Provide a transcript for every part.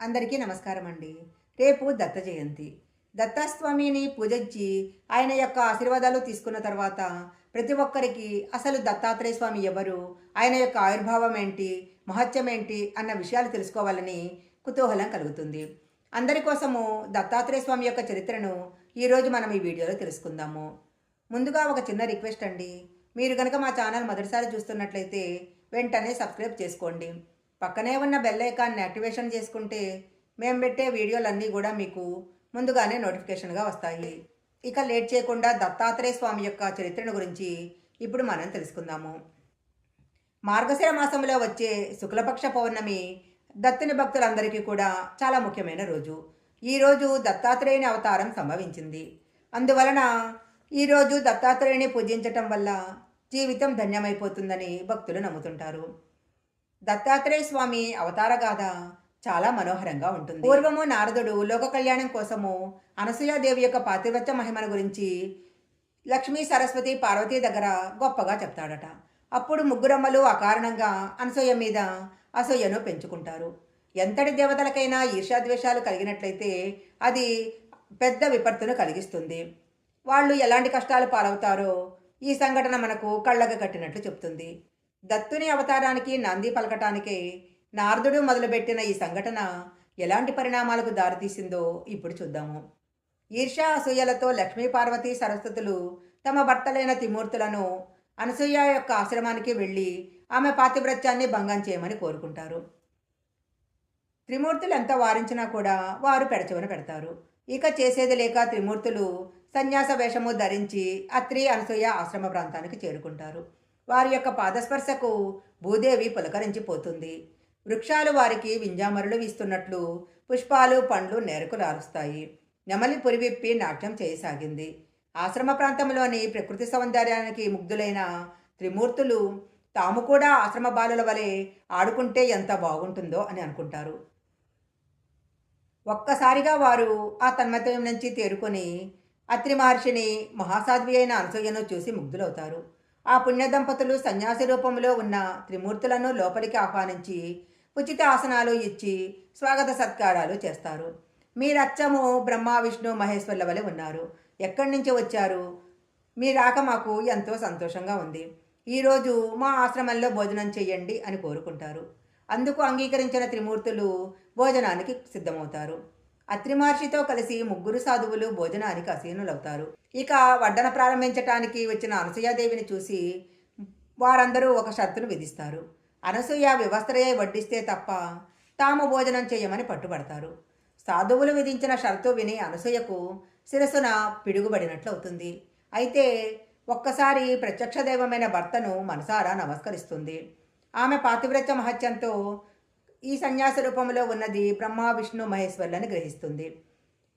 అందరికీ నమస్కారం అండి రేపు దత్త జయంతి. దత్తాస్వామిని పూజించి ఆయన యొక్క ఆశీర్వాదాలు తీసుకున్న తర్వాత ప్రతి ఒక్కరికి అసలు దత్తాత్రేయ స్వామి ఎవరు ఆయన యొక్క ఆవిర్భావం ఏంటి మహత్యం ఏంటి అన్న విషయాలు తెలుసుకోవాలని కుతూహలం కలుగుతుంది. అందరి కోసము దత్తాత్రేయ స్వామి యొక్క చరిత్రను ఈరోజు మనం ఈ వీడియోలో తెలుసుకుందాము. ముందుగా ఒక చిన్న రిక్వెస్ట్ అండి. మీరు కనుక మా ఛానల్ మొదటిసారి చూస్తున్నట్లయితే వెంటనే సబ్స్క్రైబ్ చేసుకోండి. పక్కనే ఉన్న బెల్ ఐకాన్ని యాక్టివేషన్ చేసుకుంటే మేము పెట్టే వీడియోలన్నీ కూడా మీకు ముందుగానే నోటిఫికేషన్గా వస్తాయి. ఇక లేట్ చేయకుండా దత్తాత్రేయ స్వామి యొక్క చరిత్రను గురించి ఇప్పుడు మనం తెలుసుకుందాము. మార్గశిర మాసంలో వచ్చే శుక్లపక్ష పౌర్ణమి దత్తుని భక్తులందరికీ కూడా చాలా ముఖ్యమైన రోజు. ఈ రోజు దత్తాత్రేయుని అవతారం సంభవించింది. అందువలన ఈరోజు దత్తాత్రేయుని పూజించటం వల్ల జీవితం ధన్యమైపోతుందని భక్తులు నమ్ముతుంటారు. దత్తాత్రేయ స్వామి అవతార గాథ చాలా మనోహరంగా ఉంటుంది. పూర్వము నారదుడు లోక కళ్యాణం కోసము అనసూయాదేవి యొక్క పాతివ్రత్య మహిమను గురించి లక్ష్మీ సరస్వతి పార్వతి దగ్గర గొప్పగా చెప్తాడట. అప్పుడు ముగ్గురమ్మలు అకారణంగా అనసూయ మీద అసూయను పెంచుకుంటారు. ఎంతటి దేవతలకైనా ఈర్ష్యాద్వేషాలు కలిగినట్లయితే అది పెద్ద విపత్తును కలిగిస్తుంది. వాళ్ళు ఎలాంటి కష్టాలు పాలవుతారో ఈ సంఘటన మనకు కళ్ళకు కట్టినట్లు చెప్తుంది. దత్తుని అవతారానికి నంది పలకటానికే నారదుడు మొదలుపెట్టిన ఈ సంఘటన ఎలాంటి పరిణామాలకు దారితీసిందో ఇప్పుడు చూద్దాము. ఈర్ష్య అసూయలతో లక్ష్మీపార్వతి సరస్వతులు తమ భర్తలైన త్రిమూర్తులను అనసూయ యొక్క ఆశ్రమానికి వెళ్ళి ఆమె పాతివ్రత్యాన్ని భంగం చేయమని కోరుకుంటారు. త్రిమూర్తులు ఎంత వారించినా కూడా వారు పెడచెవిన పెడతారు. ఇక చేసేది లేక త్రిమూర్తులు సన్యాస వేషము ధరించి అత్రి అనసూయ ఆశ్రమ ప్రాంతానికి చేరుకుంటారు. వారి యొక్క పాదస్పర్శకు భూదేవి పులకరించిపోతుంది. వృక్షాలు వారికి వింజామరులు వీస్తున్నట్లు పుష్పాలు పండ్లు నేరకు లారుస్తాయి. నెమలి పురివిప్పి నాట్యం చేయసాగింది. ఆశ్రమ ప్రాంతంలోని ప్రకృతి సౌందర్యానికి ముగ్ధులైన త్రిమూర్తులు తాము కూడా ఆశ్రమ బాలుల వలె ఆడుకుంటే ఎంత బాగుంటుందో అని అనుకుంటారు. ఒక్కసారిగా వారు ఆ తన్మతయం నుంచి తేరుకొని అత్రి మహర్షిని మహాసాధ్వి అయిన అనసూయను చూసి ముగ్ధులవుతారు. ఆ పుణ్య దంపతులు సన్యాసి రూపంలో ఉన్న త్రిమూర్తులను లోపలికి ఆహ్వానించి ఉచిత ఆసనాలు ఇచ్చి స్వాగత సత్కారాలు చేస్తారు. మీరచ్చము బ్రహ్మ విష్ణు మహేశ్వర్ల వలె ఉన్నారు. ఎక్కడి నుంచి వచ్చారు? మీ రాక మాకు ఎంతో సంతోషంగా ఉంది. ఈరోజు మా ఆశ్రమంలో భోజనం చేయండి అని కోరుకుంటారు. అందుకు అంగీకరించిన త్రిమూర్తులు భోజనానికి సిద్ధమవుతారు. అత్రిమహర్షితో కలిసి ముగ్గురు సాధువులు భోజనానికి అసీనులవుతారు. ఇక వడ్డన ప్రారంభించటానికి వచ్చిన అనసూయాదేవిని చూసి వారందరూ ఒక షరతును విధిస్తారు. అనసూయ వివస్త్రయ్య వడ్డిస్తే తప్ప తాము భోజనం చేయమని పట్టుబడతారు. సాధువులు విధించిన షరతు విని అనసూయకు శిరసున పిడుగుబడినట్లు అవుతుంది అయితే ఒక్కసారి ప్రత్యక్ష దైవమైన భర్తను మనసారా నమస్కరిస్తుంది. ఆమె పాతివ్రత్య మహత్యంతో ఈ సన్యాస రూపంలో ఉన్నది బ్రహ్మ విష్ణు మహేశ్వర్లను గ్రహిస్తుంది.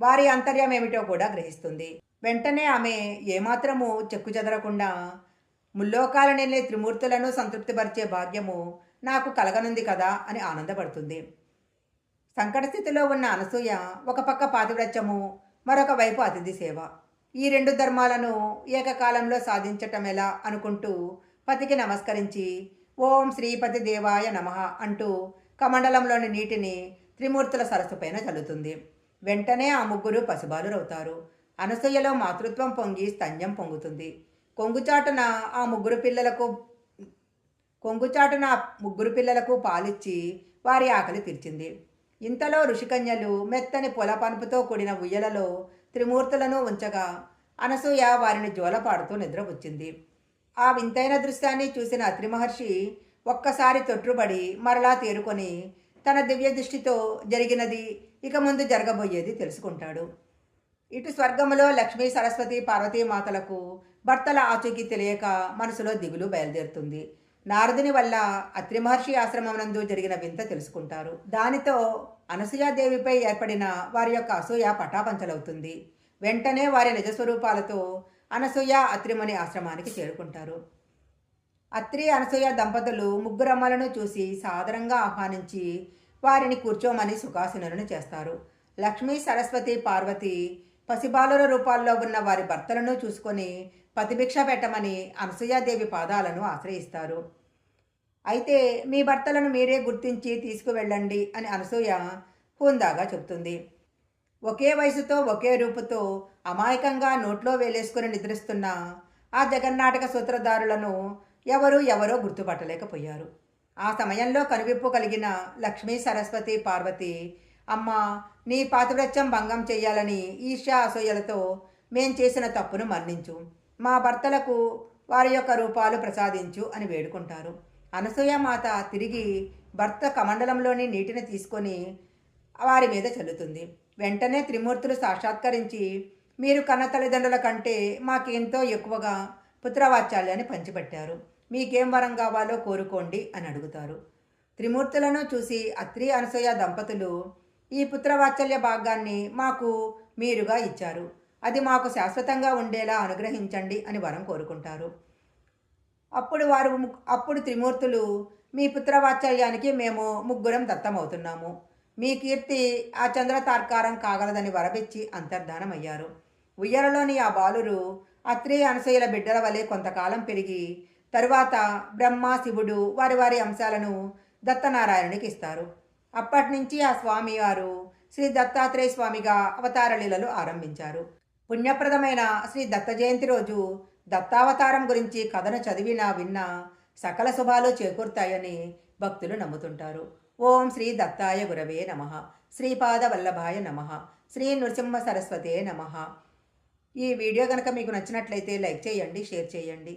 వారి అంతర్యం ఏమిటో కూడా గ్రహిస్తుంది. వెంటనే ఆమె ఏమాత్రము చెక్కు చెదరకుండా ముల్లోకాలనే త్రిమూర్తులను సంతృప్తిపరిచే భాగ్యము నాకు కలగనుంది కదా అని ఆనందపడుతుంది. సంకట స్థితిలో ఉన్న అనసూయ ఒక పక్క పాతివ్రత్యము మరొక వైపు అతిథి సేవ. ఈ రెండు ధర్మాలను ఏకకాలంలో సాధించటం ఎలా అనుకుంటూ పతికి నమస్కరించి ఓం శ్రీపతి దేవాయ నమ అంటూ కమండలంలోని నీటిని త్రిమూర్తుల సరస్సు పైన చల్లుతుంది. వెంటనే ఆ ముగ్గురు పసిబాలురవుతారు అనసూయలో మాతృత్వం పొంగి స్తంజం పొంగుతుంది. కొంగుచాటున ఆ ముగ్గురు పిల్లలకు కొంగుచాటున ఆ ముగ్గురు పిల్లలకు పాలిచ్చి వారి ఆకలి తీర్చింది. ఇంతలో ఋషికన్యలు మెత్తని పొల పనుపుతో కూడిన ఉయ్యలలో త్రిమూర్తులను ఉంచగా అనసూయ వారిని జోలపాడుతూ నిద్రపుచ్చింది. ఆ వింతైన దృశ్యాన్ని చూసిన అత్రి మహర్షి ఒక్కసారి తొట్టుబడి మరలా తేరుకొని తన దివ్య దృష్టితో జరిగినది ఇక ముందు జరగబోయేది తెలుసుకుంటాడు. ఇటు స్వర్గములో లక్ష్మీ సరస్వతి పార్వతీ మాతలకు భర్తల ఆచూకీ తెలియక మనసులో దిగులు బయలుదేరుతుంది. నారదుని వల్ల అత్రి మహర్షి ఆశ్రమం జరిగిన వింత తెలుసుకుంటారు. దానితో అనసూయాదేవిపై ఏర్పడిన వారి యొక్క అసూయ పటాపంచలవుతుంది. వెంటనే వారి నిజస్వరూపాలతో అనసూయ అత్రిమణి ఆశ్రమానికి చేరుకుంటారు. అత్రి అనసూయ దంపతులు ముగ్గురమ్మలను చూసి సాదరంగా ఆహ్వానించి వారిని కూర్చోమని సుఖాసనులను చేస్తారు. లక్ష్మీ సరస్వతి పార్వతి పసిబాలుల రూపాల్లో ఉన్న వారి భర్తలను చూసుకొని పతిభిక్ష పెట్టమని అనసూయాదేవి పాదాలను ఆశ్రయిస్తారు. అయితే మీ భర్తలను మీరే గుర్తించి తీసుకువెళ్ళండి అని అనసూయ హుందాగా చెబుతుంది. ఒకే వయసుతో ఒకే రూపుతో అమాయకంగా నోట్లో వేలేసుకుని నిద్రిస్తున్న ఆ జగన్నాటక సూత్రధారులను ఎవరు ఎవరో గుర్తుపట్టలేకపోయారు. ఆ సమయంలో కనువిప్పు కలిగిన లక్ష్మీ సరస్వతి పార్వతి అమ్మ నీ పాతివ్రత్యం భంగం చేయాలని ఈర్ష్యా అసూయలతో మేం చేసిన తప్పును మన్నించు. మా భర్తలకు వారి యొక్క రూపాలు ప్రసాదించు అని వేడుకుంటారు. అనసూయ మాత తిరిగి భర్త కమండలంలోని నీటిని తీసుకొని వారి మీద చల్లుతుంది. వెంటనే త్రిమూర్తులు సాక్షాత్కరించి మీరు కన్న తల్లిదండ్రుల కంటే మాకెంతో ఎక్కువగా పుత్రవాత్సల్యాన్ని పంచిపెట్టారు. మీకేం వరం కావాలో కోరుకోండి అని అడుగుతారు. త్రిమూర్తులను చూసి అత్రి అనసూయ దంపతులు ఈ పుత్రవాత్సల్య భాగాన్ని మాకు మీరుగా ఇచ్చారు. అది మాకు శాశ్వతంగా ఉండేలా అనుగ్రహించండి అని వరం కోరుకుంటారు. అప్పుడు వారు అప్పుడు త్రిమూర్తులు మీ పుత్రవాత్సల్యానికి మేము ముగ్గురం దత్తమవుతున్నాము. మీ కీర్తి ఆ చంద్ర తార్కారం కాగలదని వరబెచ్చి అంతర్ధానమయ్యారు. ఉయ్యరలోని ఆ బాలురు అత్రి అనసూయల బిడ్డల వలె కొంతకాలం పెరిగి తరువాత బ్రహ్మ శివుడు వారి వారి అంశాలను దత్తనారాయణునికి ఇస్తారు. అప్పటి నుంచి ఆ స్వామి వారు శ్రీ దత్తాత్రేయ స్వామిగా అవతార లీలలు ఆరంభించారు. పుణ్యప్రదమైన శ్రీ దత్త జయంతి రోజు దత్తావతారం గురించి కథను చదివినా విన్నా సకల శుభాలు చేకూరుతాయని భక్తులు నమ్ముతుంటారు. ఓం శ్రీ దత్తాయ గురవే నమ. శ్రీపాద వల్లభాయ నమ. శ్రీ నృసింహ సరస్వతే నమ. ఈ వీడియో కనుక మీకు నచ్చినట్లయితే లైక్ చేయండి షేర్ చేయండి.